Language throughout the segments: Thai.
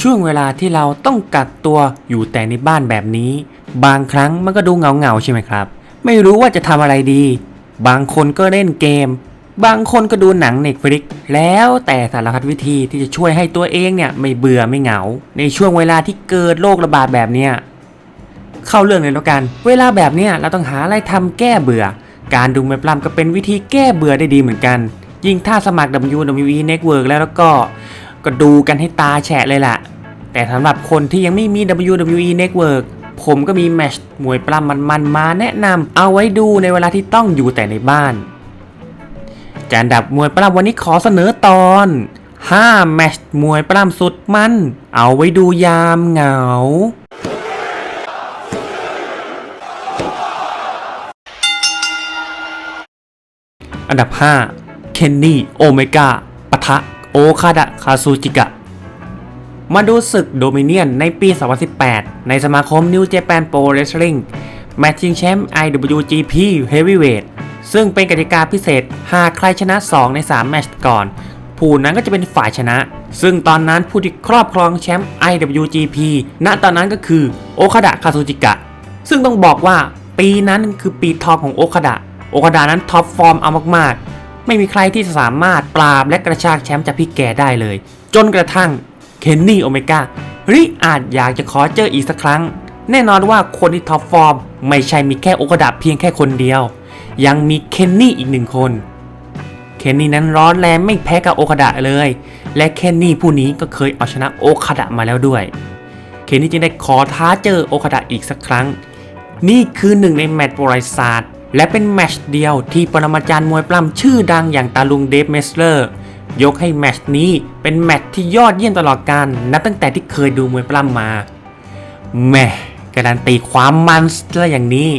ช่วงเวลาที่เราต้องกักตัวอยู่แต่ในบ้านแบบนี้ บางครั้งมันก็ดูเหงาใช่ไหมครับ ไม่รู้ว่าจะทำอะไรดี บางคนก็เล่นเกม บางคนก็ดูหนังเน็ตฟลิกแล้วแต่สารพัดวิธีที่จะช่วยให้ตัวเองเนี่ยไม่เบื่อไม่เหงา ในช่วงเวลาที่เกิดโรคระบาดแบบเนี้ยเข้าเรื่องเลยแล้วกัน เวลาแบบเนี้ยเราต้องหาอะไรทำแก้เบื่อ การดูมวยปล้ำก็เป็นวิธีแก้เบื่อได้ดีเหมือนกัน ยิ่งถ้าสมัคร WWE Network แล้วแล้วก็ ก็ดูกันให้ตาแฉะเลยล่ะ แต่สำหรับคนที่ยังไม่มี WWE Network ผมก็มีแมชมวยปล้ำมันๆมาแนะนำเอาไว้ดูในเวลาที่ต้องอยู่แต่ในบ้านจานดับมวยปล้ำวันนี้ขอเสนอตอน 5 แมชมวยปล้ำสุดมัน เอาไว้ดูยามเหงาอันดับ 5 เคนนี่ โอเมก้าปะทะ โอคาดะคาซูจิกะ มาดูศึกโดมิเนียนในปี 2018 ในสมาคม New Japan Pro Wrestling แมตช์ชิงแชมป์ IWGP Heavyweight ซึ่งเป็นกติกาพิเศษ หากใครชนะ 2 ใน 3 แมตช์ก่อน ผู้นั้นก็จะเป็นฝ่ายชนะ ซึ่งตอนนั้นผู้ที่ครอบครองแชมป์ IWGP ณตอนนั้นก็คือโอคาดะคาซูจิกะ ซึ่งต้องบอกว่าปีนั้นคือปีทองของโอคาดะ โอคาดะนั้นท็อปฟอร์มเอามากๆ ไม่มีใครที่จะสามารถปราบและกระชากแชมป์จากพี่แกได้เลย จนกระทั่งเคนนี่โอเมก้าริอาจอยากจะขอเจออีกสักครั้ง แน่นอนว่าคนที่ท็อปฟอร์ม ไม่ใช่มีแค่โอคาดะเพียงแค่คนเดียว ยังมีเคนนี่อีกหนึ่งคนเคนนี่นั้นร้อนแรงไม่แพ้กับโอคาดะเลย และเคนนี่ผู้นี้ก็เคยเอาชนะโอคาดะมาแล้วด้วย เคนนี่จึงได้ขอท้าเจอโอคาดะอีกสักครั้ง นี่คือหนึ่งในแมตช์ประวัติศาสตร์ และเป็นแมชเดียวที่ปรมาจารย์มวยปล้ำชื่อดังอย่างตาลุงเดฟเมสเลอร์ยกให้แมชนี้เป็นแมชที่ยอดเยี่ยมตลอดกาลนับตั้งแต่ที่เคยดูมวยปล้ำมาแม่การันตีความมันและอย่างนี้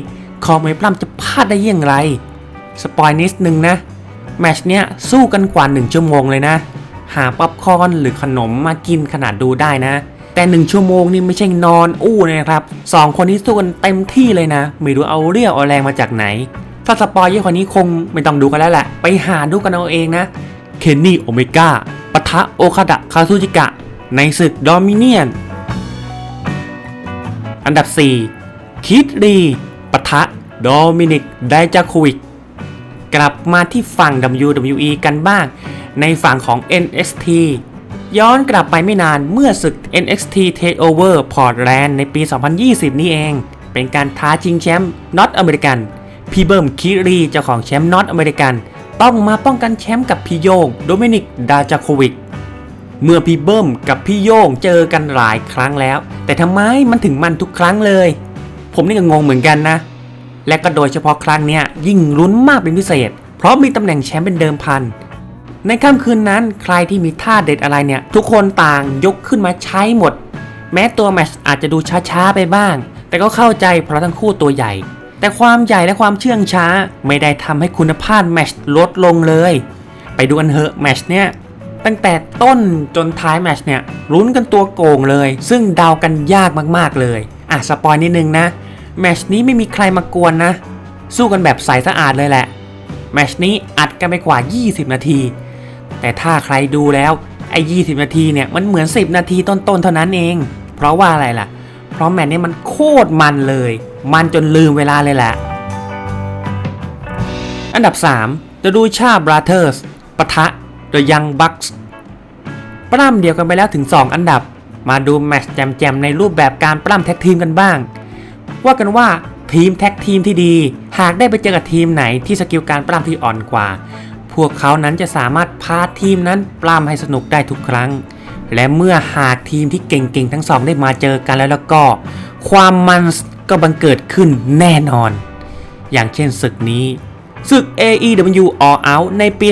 คอมวยปล้ำจะพลาดได้อย่างไร สปอยนิดนึงนะ แมชเนี้ยสู้กันกว่า 1 ชั่วโมงเลยนะ หาป๊อปคอร์นหรือขนมมากินขนาดดูได้นะ แต่ 1 ชั่วโมงนี่ไม่ใช่นอนอู้นะครับสองคนนี้สู้กันเต็มที่เลยนะ ไม่รู้เอาเรี่ยวเอาแรงมาจากไหน ถ้าสปอยเยอะกว่านี้คงไม่ต้องดูกันแล้วแหละ ไปหาดูกันเอาเองนะ เคนนี่โอเมก้าปะทะโอคาดะคาซูจิกะ ในศึกดอมิเนียน อันดับ 4 คิดรีปะทะโดมินิกไดจาโควิกกลับมาที่ฝั่ง WWE กันบ้าง ในฝั่งของ NXT ย้อนกลับไปไม่นานเมื่อศึก NXT Takeover Portland ในปี 2020 นี้เอง เป็นการท้าชิงแชมป์น็อตอเมริกันพี่เบิ้มคิรีเจ้าของแชมป์น็อตอเมริกัน ต้องมาป้องกันแชมป์กับพี่โยงโดมินิกดาจาโควิกเมื่อพี่เบิ้มกับพี่โยงเจอกันหลายครั้งแล้ว แต่ทำไมมันถึงมันทุกครั้งเลย ผมนี่ก็งงเหมือนกันนะ และก็โดยเฉพาะครั้งเนี้ยยิ่งลุ้นมากเป็นพิเศษ เพราะมีตำแหน่งแชมป์เป็นเดิมพัน ในค่ำคืนนั้นใครที่มีท่าเด็ดอะไรเนี่ย ทุกคนต่างยกขึ้นมาใช้หมด แม้ตัวแมชอาจจะดูช้าๆไปบ้าง แต่ก็เข้าใจเพราะทั้งคู่ตัวใหญ่ แต่ความใหญ่และความเชื่องช้า ไม่ได้ทำให้คุณภาพแมชลดลงเลย ไปดูกันเถอะแมชเนี่ยตั้งแต่ต้นจนท้ายแมชเนี่ยลุ้นกันตัวโกงเลย ซึ่งเดากันยากมากๆเลยอะสปอยนิดนึงนะแมชนี้ไม่มีใครมากวนนะ สู้กันแบบใสสะอาดเลยแหละแมชนี้อัดกันไปกว่า 20 นาที แต่ถ้าใครดูแล้วไอ้20นาทีเนี่ยมันเหมือน 10 นาทีต้นๆเท่านั้นเอง เพราะว่าอะไรล่ะ เพราะแมตช์นี้มันโคตรมันเลย มันจนลืมเวลาเลยแหละ อันดับ 3 The Lucha Brothers ปะทะ The Young Bucks ปล้ำเดียวกันไปแล้วถึง 2 อันดับ มาดูแมตช์แจมๆในรูปแบบการปล้ำแท็กทีมกันบ้าง ว่ากันว่าทีมแท็กทีมที่ดี หากได้ไปเจอกับทีมไหนที่สกิลการปล้ำที่อ่อนกว่า วกเขานั้นจะสามารถพาทีมนั้นปล้ำให้สนุกได้ทุกครั้ง และเมื่อหากทีมที่เก่งๆทั้งสองได้มาเจอกันแล้วแล้วก็ ความมันก็บังเกิดขึ้นแน่นอน อย่างเช่นศึกนี้ศึก AEW All Out ในปี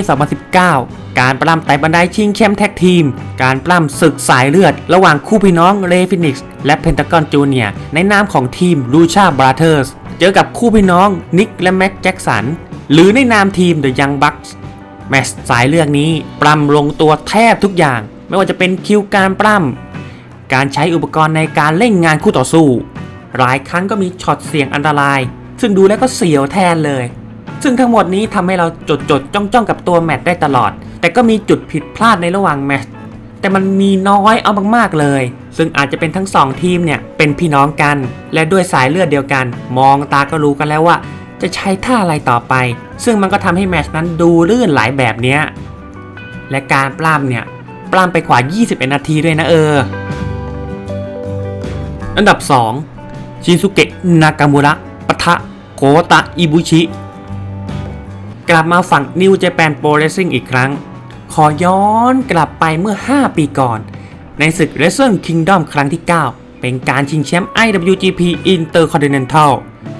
2019 การปล้ำไต่บันไดชิงแชมป์แท็กทีม การปล้ำศึกสายเลือด ระหว่างคู่พี่น้องเรฟินิกส์และเพนตากอนจูเนียในนามของทีม Lucha Brothers เจอกับคู่พี่น้องนิกและแม็กแจ็คสัน หรือในนามทีม The Young Bucks แมชสายเลือกนี้ปล้ำลงตัวแทบทุกอย่าง ไม่ว่าจะเป็นคิวการปล้ำการใช้อุปกรณ์ในการเล่นงานคู่ต่อสู้ หลายครั้งก็มีช็อตเสี่ยงอันตราย ซึ่งดูแล้วก็เสียวแทนเลย ซึ่งทั้งหมดนี้ทำให้เราจดจดจ้องจ้องกับตัวแมตช์ได้ตลอด แต่ก็มีจุดผิดพลาดในระหว่างแมตช์แต่มันมีน้อยเอามากๆเลย ซึ่งอาจจะเป็นทั้งสองทีมเนี่ยเป็นพี่น้องกัน และด้วยสายเลือดเดียวกัน มองตาก็รู้กันแล้วว่า จะใช้ท่าอะไรต่อไป ซึ่งมันก็ทำให้แมชนั้นดูลื่นหลายแบบเนี้ย และการปล้ำเนี่ย ปล้ำไปกว่า 21 นาทีด้วยนะเออ อันดับ 2 ชินสุเกะ นากามูระปะทะ โกตะ อิบุชิ กลับมาฝั่งนิวเจแปนโปรเรซิ่งอีกครั้ง ขอย้อนกลับไปเมื่อ 5 ปีก่อน ในศึก Wrestle Kingdom ครั้งที่ 9 เป็นการชิงแชมป์ IWGP Intercontinental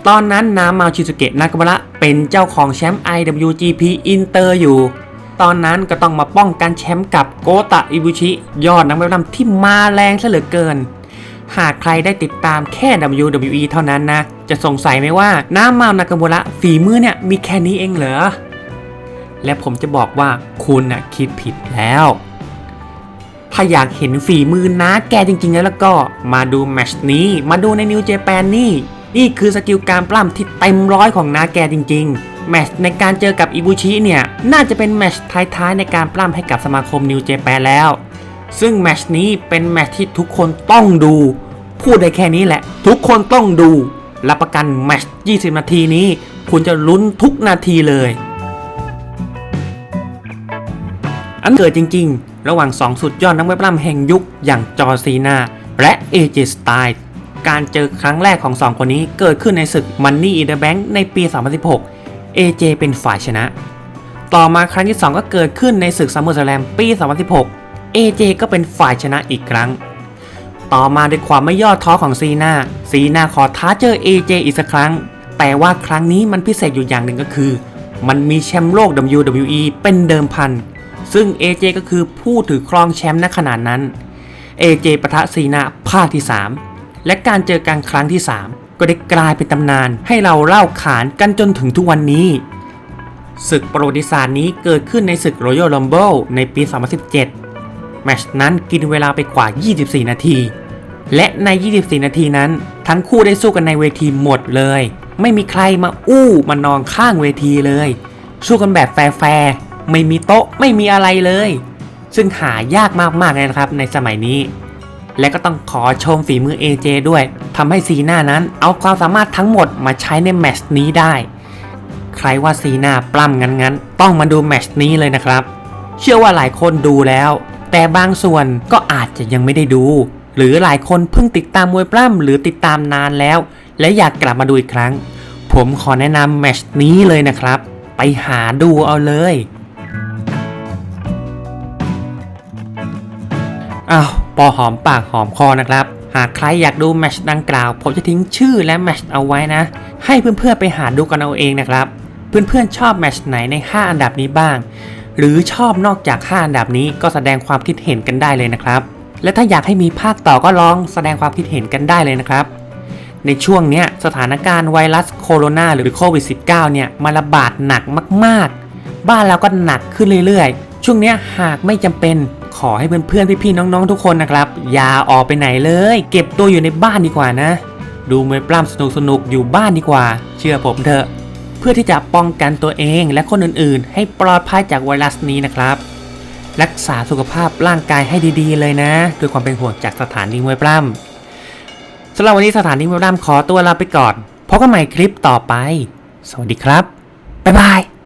ตอนนั้นนามาชิสุเกะนากามระเป็นเจ้าของแชมป์ IWGP Inter อยู่ ตอนนั้นก็ต้องมาป้องกันแชมป์กับโกตะอิบุชิยอดนักมวยปล้ำที่มาแรงซะเหลือเกิน หากใครได้ติดตามแค่ WWE เท่านั้นนะ จะสงสัยไหมว่าน้ำมานากามระฝีมือเนี่ยมีแค่นี้เองเหรอ และผมจะบอกว่าคุณน่ะคิดผิดแล้ว ถ้าอยากเห็นฝีมือน้าแกจริงๆแล้วก็มาดูแมชนี้ มาดูในนิวเจแปนนี่ นี่คือสกิลการปล้ำที่เต็มร้อยของนาแกจริง ๆ แมชในการเจอกับอิบุชิเนี่ย น่าจะเป็นแมชท้ายๆ ในการปล้ำให้กับสมาคมนิวเจแปนแล้ว ซึ่งแมชนี้เป็นแมชที่ทุกคนต้องดู พูดได้แค่นี้แหละ ทุกคนต้องดู รับประกันแมช20 นาทีนี้ คุณจะลุ้นทุกนาทีเลย อันเกิดจริง ๆ ระหว่าง 2 สุดยอดนักมวยปล้ำแห่งยุคอย่างจอซีนาและเอเจสไตล์ การเจอครั้งแรกของ 2 คนนี้เกิดขึ้นในศึก Money in the Bank ในปี 2016 AJ เป็นฝ่ายชนะ ต่อมาครั้งที่ 2 ก็เกิดขึ้นในศึก SummerSlam ปี 2016 AJ ก็เป็นฝ่ายชนะอีกครั้ง ต่อมาด้วยความไม่ย่อท้อของซีนาซีนาขอท้าเจอ AJ อีกสักครั้ง แต่ว่าครั้งนี้มันพิเศษอยู่อย่างหนึ่งก็คือ มันมีแชมป์โลก WWE เป็นเดิมพัน ซึ่ง AJ ก็คือผู้ถือครองแชมป์ณขนาดนั้น AJ ปะทะซีนาภาคที่ 3 และการเจอกันครั้งที่ 3 ก็ได้กลายเป็นตำนานให้เราเล่าขานกันจนถึงทุกวันนี้ ศึกประวัติศาสตร์นี้เกิดขึ้นในศึก Royal Rumble ในปี 2017 แมชนั้นกินเวลาไปกว่า 24 นาที และใน 24 นาทีนั้น ทั้งคู่ได้สู้กันในเวทีหมดเลย ไม่มีใครมาอู้มานอนข้างเวทีเลยสู้กันแบบแฟร์ๆไม่มีโต๊ะไม่มีอะไรเลย ซึ่งหายากมากๆเลยนะครับในสมัยนี้ และก็ต้องขอชมฝีมือ AJ ด้วยทำให้ซีน่านั้นเอาความสามารถทั้งหมดมาใช้ในแมชนี้ได้ ใครว่าซีน่าปล้ำงั้นๆ ต้องมาดูแมชนี้เลยนะครับ เชื่อว่าหลายคนดูแล้ว แต่บางส่วนก็อาจจะยังไม่ได้ดู หรือหลายคนเพิ่งติดตามมวยปล้ำหรือติดตามนานแล้ว และอยากกลับมาดูอีกครั้ง ผมขอแนะนำแมชนี้เลยนะครับ ไปหาดูเอาเลยอ้าว พอหอมปากหอมคอนะครับ หากใครอยากดูแมชดังกล่าว ผมจะทิ้งชื่อและแมชเอาไว้นะ ให้เพื่อนๆไปหาดูกันเอาเองนะครับ เพื่อนๆชอบแมชไหนใน 5 อันดับนี้บ้าง หรือชอบนอกจาก 5 อันดับนี้ก็แสดงความคิดเห็นกันได้เลยนะครับ และถ้าอยากให้มีภาคต่อก็ลองแสดงความคิดเห็นกันได้เลยนะครับในช่วงนี้สถานการณ์ไวรัสโคโรนาหรือโควิด -19 เนี่ยมาระบาดหนักมาก ๆ บ้านเราก็หนักขึ้นเรื่อย ๆ ช่วงนี้หากไม่จำเป็น ขอให้เพื่อนๆพี่ๆน้องๆทุกคนนะครับ อย่าออกไปไหนเลย เก็บตัวอยู่ในบ้านดีกว่านะ ดูมวยปล้ำสนุกๆอยู่บ้านดีกว่า เชื่อผมเถอะ เพื่อที่จะป้องกันตัวเองและคนอื่นๆ ให้ปลอดภัยจากไวรัสนี้นะครับ รักษาสุขภาพร่างกายให้ดีๆ เลยนะด้วยความเป็นห่วงจากสถานีมวยปล้ำสำหรับวันนี้สถานีมวยปล้ำขอตัวลาไปก่อนพบกันใหม่คลิปต่อไป สวัสดีครับบ๊ายบาย